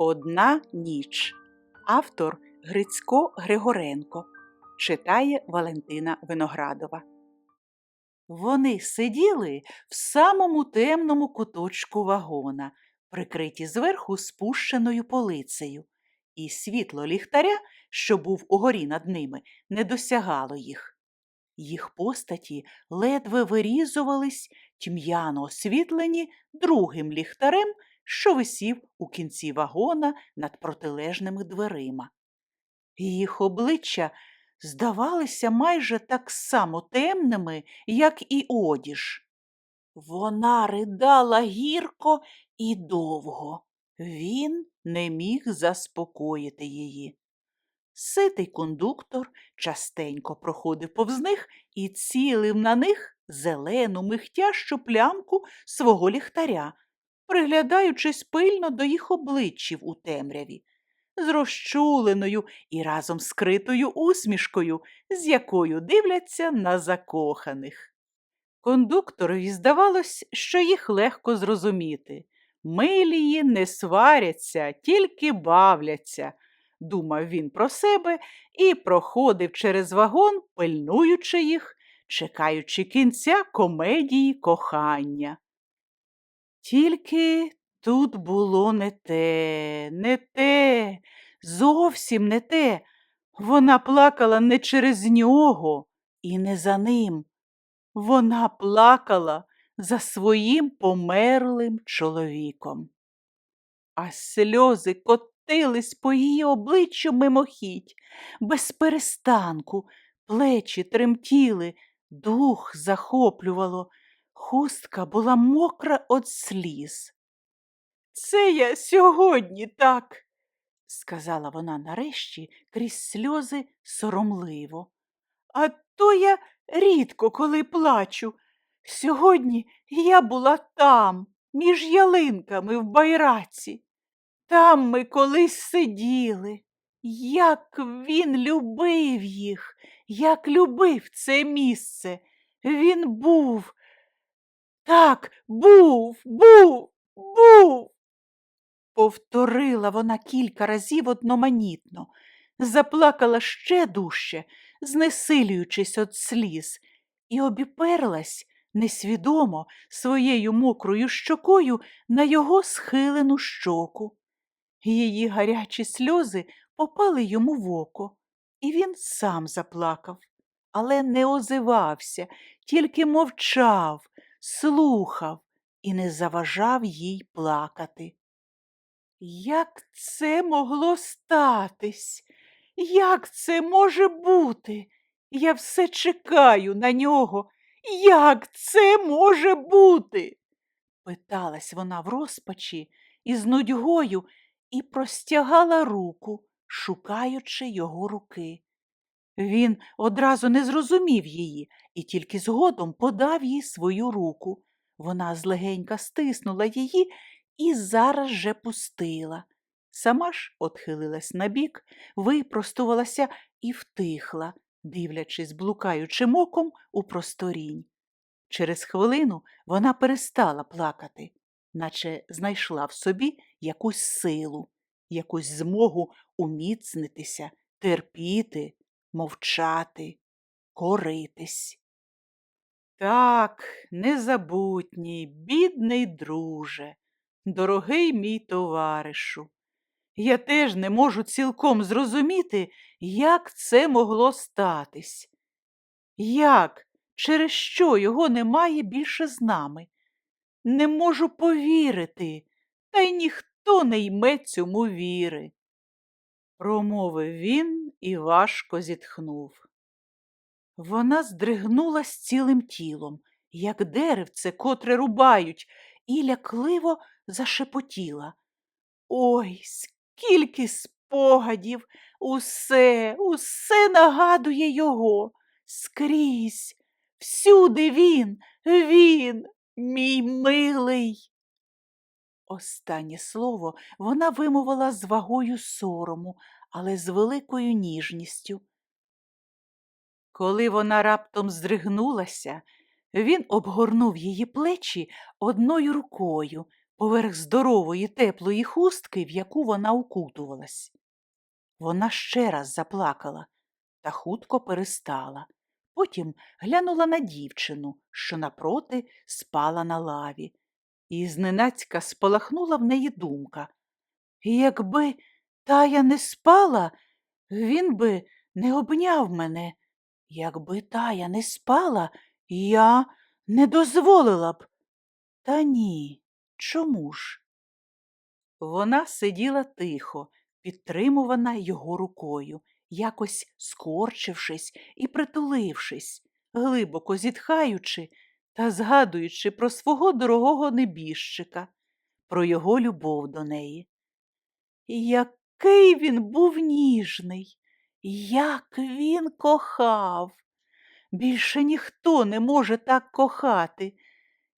Одна ніч. Автор Грицько Григоренко. Читає Валентина Виноградова. Вони сиділи в самому темному куточку вагона, прикриті зверху спущеною полицею, і світло ліхтаря, що був угорі над ними, не досягало їх. Їх постаті ледве вирізувались, тьмяно освітлені другим ліхтарем, що висів у кінці вагона над протилежними дверима. Їх обличчя здавалися майже так само темними, як і одіж. Вона ридала гірко і довго. Він не міг заспокоїти її. Ситий кондуктор частенько проходив повз них і цілив на них зелену михтящу плямку свого ліхтаря, приглядаючись пильно до їх обличчів у темряві, з розчуленою і разом скритою усмішкою, з якою дивляться на закоханих. Кондукторові здавалось, що їх легко зрозуміти. Милії не сваряться, тільки бавляться, думав він про себе і проходив через вагон, пильнуючи їх, чекаючи кінця комедії кохання. Тільки тут було не те, не те, зовсім не те. Вона плакала не через нього і не за ним. Вона плакала за своїм померлим чоловіком. А сльози котились по її обличчю мимохідь, без перестанку, плечі тремтіли, дух захоплювало, хустка була мокра від сліз. Це я сьогодні так, сказала вона нарешті крізь сльози соромливо. А то я рідко коли плачу. Сьогодні я була там, між ялинками в байраці. Там ми колись сиділи. Як він любив їх, як любив це місце. Він був. Так, був, був, був. Повторила вона кілька разів одноманітно, заплакала ще дужче, знесилюючись від сліз, і обіперлась несвідомо своєю мокрою щокою на його схилену щоку. Її гарячі сльози попали йому в око, і він сам заплакав, але не озивався, тільки мовчав, слухав і не заважав їй плакати. Як це могло статись? Як це може бути? Я все чекаю на нього. Як це може бути? питалась вона в розпачі із нудьгою і простягала руку, шукаючи його руки. Він одразу не зрозумів її і тільки згодом подав їй свою руку. Вона злегенька стиснула її і зараз же пустила. Сама ж отхилилась набік, випростувалася і втихла, дивлячись блукаючим оком у просторінь. Через хвилину вона перестала плакати, наче знайшла в собі якусь силу, якусь змогу уміцнитися, терпіти, мовчати, коритись. Так, незабутній, бідний друже, дорогий мій товаришу. Я теж не можу цілком зрозуміти, як це могло статись. Як, через що його немає більше з нами? Не можу повірити, та й ніхто не йме цьому віри. Промовив він і важко зітхнув. Вона здригнулась цілим тілом, як деревце, котре рубають, і лякливо зашепотіла. Ой, скільки спогадів, усе, усе нагадує його. Скрізь, всюди він, він, мій милий. Останнє слово вона вимовила з вагою сорому, але з великою ніжністю. Коли вона раптом здригнулася, Він обгорнув її плечі одною рукою поверх здорової теплої хустки, в яку вона укутувалась. Вона ще раз заплакала та хутко перестала. Потім глянула на дівчину, що напроти спала на лаві, і зненацька спалахнула в неї думка. Якби тая не спала, він би не обняв мене. Якби тая не спала, я не дозволила б. Та ні, чому ж? Вона сиділа тихо, підтримувана його рукою, якось скорчившись і притулившись, глибоко зітхаючи та згадуючи про свого дорогого небіжчика, про його любов до неї. Який він був ніжний, як він кохав. Більше ніхто не може так кохати.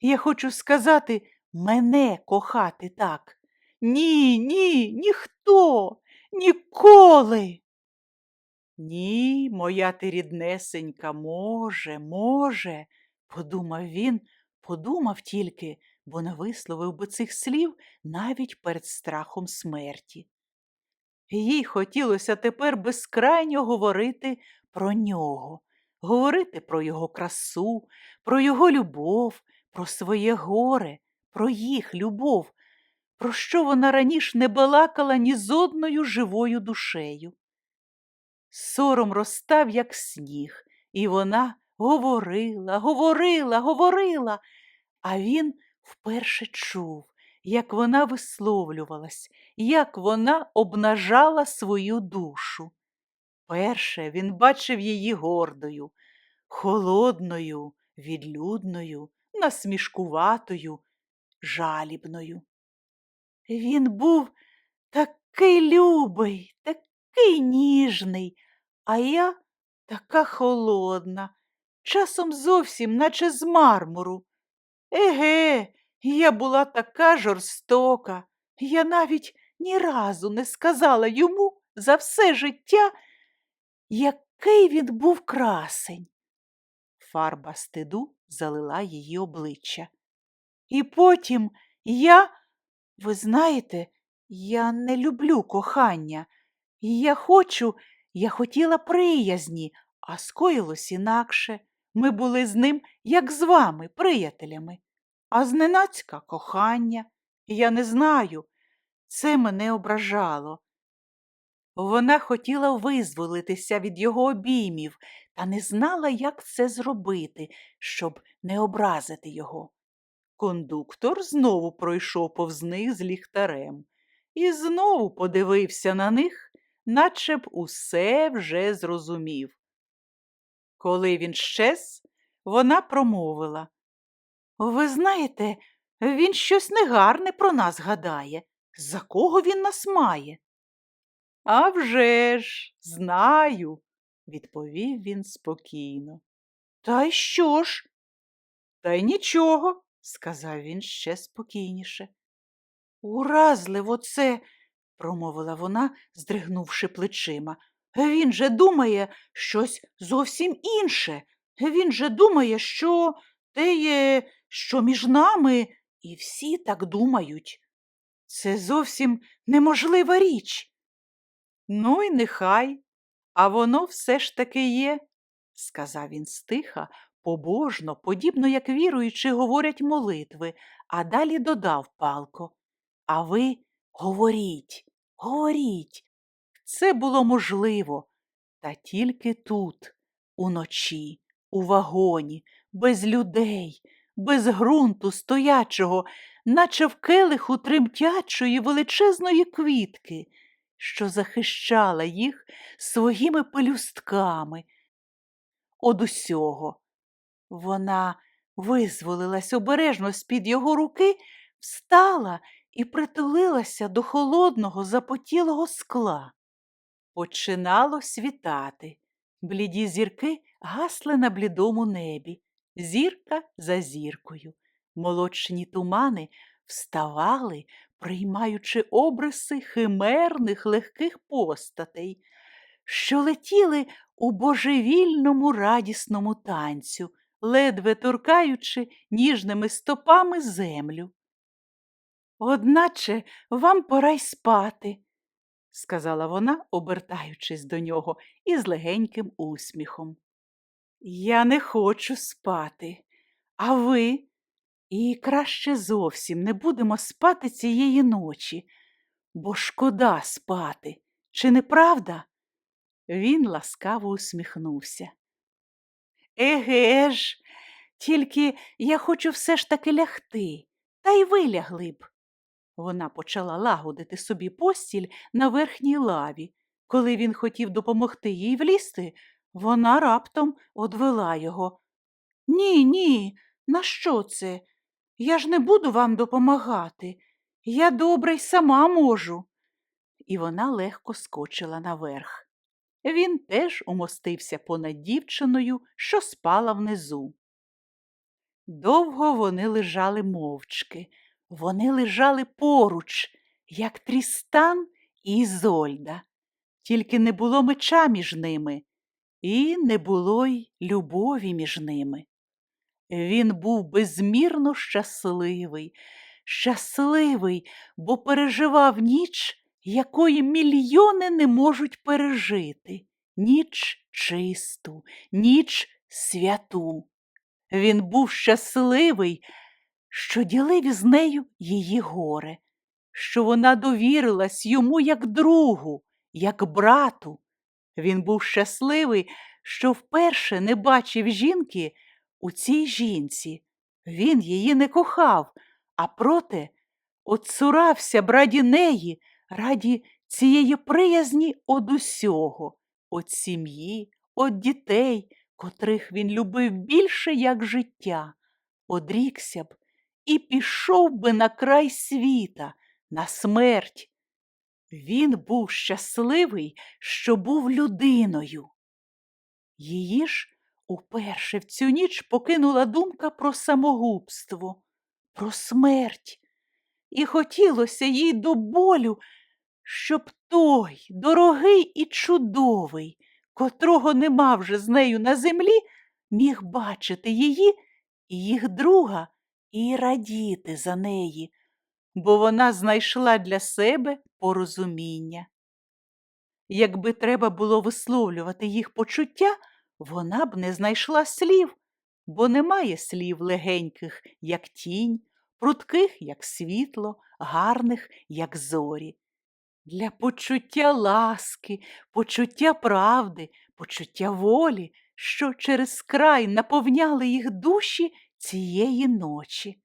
Я хочу сказати, мене кохати так. Ні, ні, ніхто, ніколи. Ні, моя ти ріднесенька, може, може, подумав він, подумав тільки, бо не висловив би цих слів навіть перед страхом смерті. Їй хотілося тепер безкрайньо говорити про нього, говорити про його красу, про його любов, про своє горе, про їх любов, про що вона раніше не балакала ні з одною живою душею. Сором розстав, як сніг, і вона говорила, говорила, говорила, а він вперше чув, як вона висловлювалась, як вона обнажала свою душу. Перше він бачив її гордою, холодною, відлюдною, насмішкуватою, жалібною. Він був такий любий, такий ніжний, а я така холодна, часом зовсім, наче з мармуру. Еге, я була така жорстока. Я навіть ні разу не сказала йому за все життя, який він був красень. Фарба стиду залила її обличчя. І потім я, ви знаєте, я не люблю кохання. Я хочу, я хотіла приязні, а скоїлось інакше. Ми були з ним, як з вами, приятелями. А зненацька кохання. Я не знаю. Це мене ображало. Вона хотіла визволитися від його обіймів та не знала, як це зробити, щоб не образити його. Кондуктор знову пройшов повз них з ліхтарем і знову подивився на них, наче б усе вже зрозумів. Коли він щез, вона промовила Ви знаєте, він щось негарне про нас гадає. За кого він нас має? «А вже ж, знаю, відповів він спокійно. Та й що ж? Та й нічого, сказав він ще спокійніше. Уразливо це, промовила вона, здригнувши плечима. Він же думає щось зовсім інше. Він же думає, що те є, що між нами, і всі так думають. Це зовсім неможлива річ. Ну й нехай, а воно все ж таки є, сказав він стиха, побожно, подібно, як віруючи, говорять молитви, а далі додав палко. А ви говоріть, говоріть. Це було можливо, та тільки тут, уночі, у вагоні, без людей, без ґрунту стоячого, наче в келиху тремтячої величезної квітки, що захищала їх своїми пелюстками. Од усього. Вона визволилась обережно з-під його руки, встала і притулилася до холодного запотілого скла. Починало світати. Бліді зірки гасли на блідому небі, зірка за зіркою. Молочні тумани вставали, приймаючи обриси химерних легких постатей, що летіли у божевільному радісному танцю, ледве торкаючи ніжними стопами землю. Одначе вам пора й спати, сказала вона, обертаючись до нього із легеньким усміхом. Я не хочу спати, а ви? І краще зовсім не будемо спати цієї ночі, бо шкода спати, чи не правда? Він ласкаво усміхнувся. Еге ж, тільки я хочу все ж таки лягти, та й ви лягли б. Вона почала лагодити собі постіль на верхній лаві. Коли він хотів допомогти їй влізти, вона раптом одвела його. Ні, ні, на що це? Я ж не буду вам допомагати. Я добре й сама можу. І вона легко скочила наверх. Він теж умостився понад дівчиною, що спала внизу. Довго вони лежали мовчки, вони лежали поруч, як Трістан і Ізольда. Тільки не було меча між ними, і не було й любові між ними. Він був безмірно щасливий, щасливий, бо переживав ніч, якої мільйони не можуть пережити, ніч чисту, ніч святу. Він був щасливий, що ділив із нею її горе, що вона довірилась йому як другу, як брату. Він був щасливий, що вперше не бачив жінки у цій жінці. Він її не кохав, а проте отцурався б раді неї, раді цієї приязні од усього, од сім'ї, од дітей, котрих він любив більше, як життя, одрікся б і пішов би на край світа, на смерть. Він був щасливий, що був людиною. Її ж уперше в цю ніч покинула думка про самогубство, про смерть, і хотілося їй до болю, щоб той, дорогий і чудовий, котрого нема вже з нею на землі, міг бачити її і їх друга і радіти за неї, бо вона знайшла для себе порозуміння. Якби треба було висловлювати їх почуття, вона б не знайшла слів, бо немає слів легеньких, як тінь, прутких, як світло, гарних, як зорі. Для почуття ласки, почуття правди, почуття волі, що через край наповняли їх душі цієї ночі.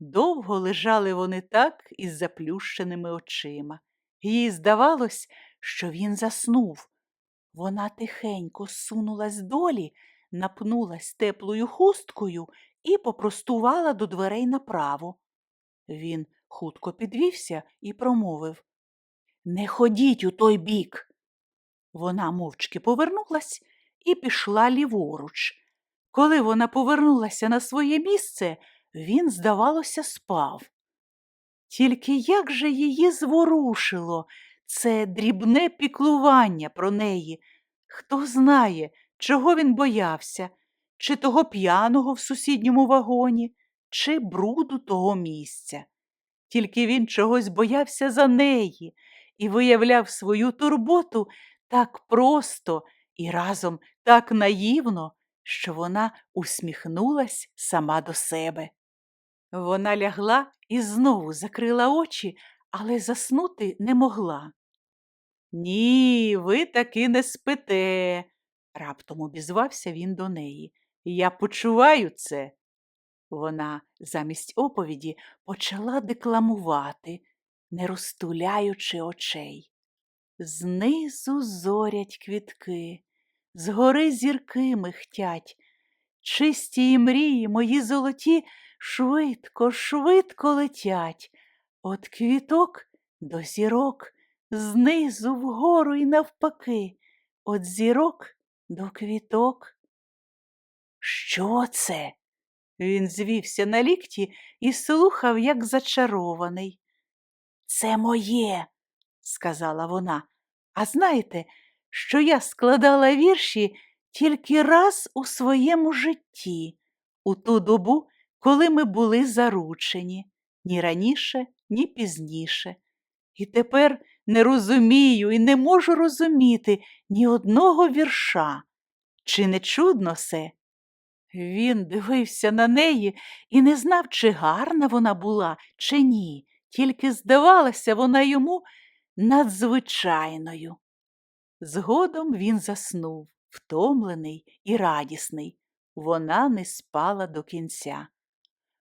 Довго лежали вони так із заплющеними очима. Їй здавалось, що він заснув. Вона тихенько сунулась долі, напнулась теплою хусткою і попростувала до дверей направо. Він хутко підвівся і промовив Не ходіть у той бік. Вона мовчки повернулась і пішла ліворуч. Коли вона повернулася на своє місце, він, здавалося, спав. Тільки як же її зворушило це дрібне піклування про неї. Хто знає, чого він боявся, чи того п'яного в сусідньому вагоні, чи бруду того місця. Тільки він чогось боявся за неї і виявляв свою турботу так просто і разом так наївно, що вона усміхнулась сама до себе. Вона лягла і знову закрила очі, але заснути не могла. Ні, ви таки не спите, раптом обізвався він до неї. Я почуваю це. Вона замість оповіді почала декламувати, не розтуляючи очей. Знизу зорять квітки, згори зірки михтять, чисті і мрії мої золоті швидко, швидко летять, От квіток до зірок, знизу вгору і навпаки, От зірок до квіток. Що це? Він звівся на лікті і слухав, як зачарований. Це моє, сказала вона. А знаєте, що я складала вірші тільки раз у своєму житті, у ту добу, коли ми були заручені, ні раніше, ні пізніше. І тепер не розумію і не можу розуміти ні одного вірша. Чи не чудно се? Він дивився на неї і не знав, чи гарна вона була, чи ні, тільки здавалася вона йому надзвичайною. Згодом він заснув, втомлений і радісний. Вона не спала до кінця.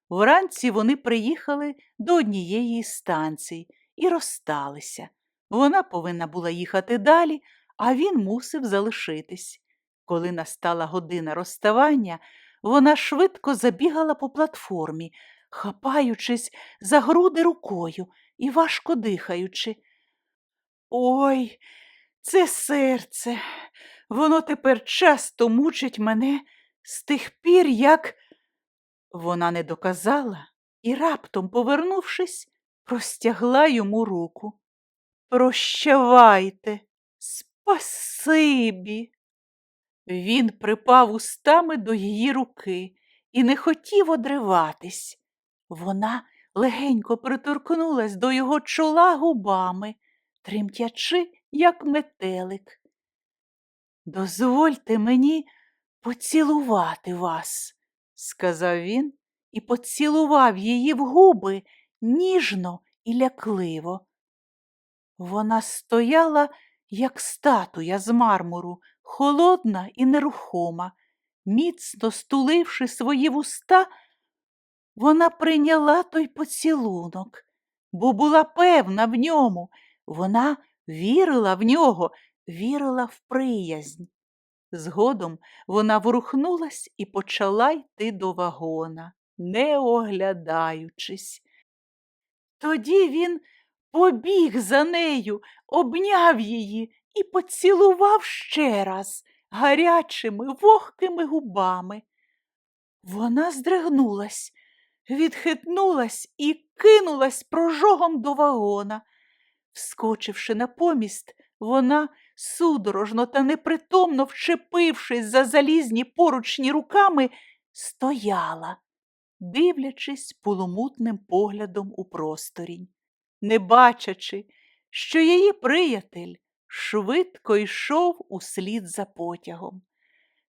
Вранці вони приїхали до однієї із станцій і розсталися. Вона повинна була їхати далі, а він мусив залишитись. Коли настала година розставання, вона швидко забігала по платформі, хапаючись за груди рукою і важко дихаючи. Ой, це серце. Воно тепер часто мучить мене з тих пір, як. Вона не доказала і, раптом, повернувшись, простягла йому руку. Прощавайте, спасибі. Він припав устами до її руки і не хотів одриватись. Вона легенько приторкнулась до його чола губами, тремтячи, як метелик. Дозвольте мені поцілувати вас, сказав він і поцілував її в губи ніжно і лякливо. Вона стояла, як статуя з мармуру, холодна і нерухома. Міцно стуливши свої вуста, вона прийняла той поцілунок, бо була певна в ньому. Вона вірила в нього, вірила в приязнь. Згодом вона ворухнулась і почала йти до вагона, не оглядаючись. Тоді він побіг за нею, обняв її і поцілував ще раз гарячими вогкими губами. Вона здригнулась, відхитнулась і кинулась прожогом до вагона. Вскочивши на поміст, вона, судорожно та непритомно вчепившись за залізні поручні руками, стояла, дивлячись полумутним поглядом у просторінь, не бачачи, що її приятель швидко йшов услід за потягом,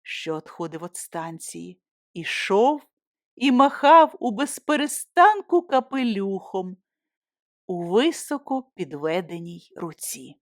що отходив від станції, ішов і махав у безперестанку капелюхом у високо підведеній руці.